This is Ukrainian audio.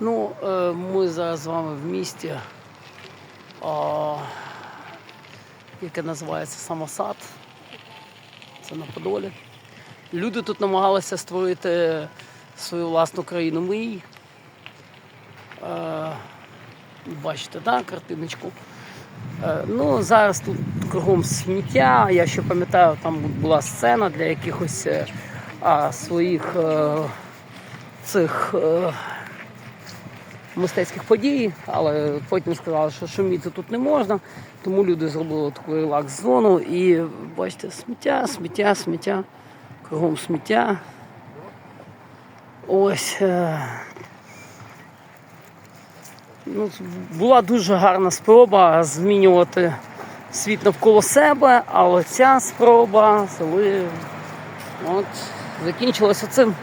Ну, е, ми зараз з вами в місті, яке називається Самосад. Це на Подолі. Люди тут намагалися створити свою власну країну мрій. Е, бачите, так, картиночку. Е, Ну, зараз тут кругом сміття. Я ще пам'ятаю, там була сцена для якихось е, а, своїх е, цих е, мистецьких подій, але потім сказали, що шуміти тут не можна, тому люди зробили таку релакс-зону і бачите, сміття, сміття, сміття, кругом сміття. Ось. е, Ну, була дуже гарна спроба змінювати світ навколо себе, але ця спроба коли от, закінчилася цим.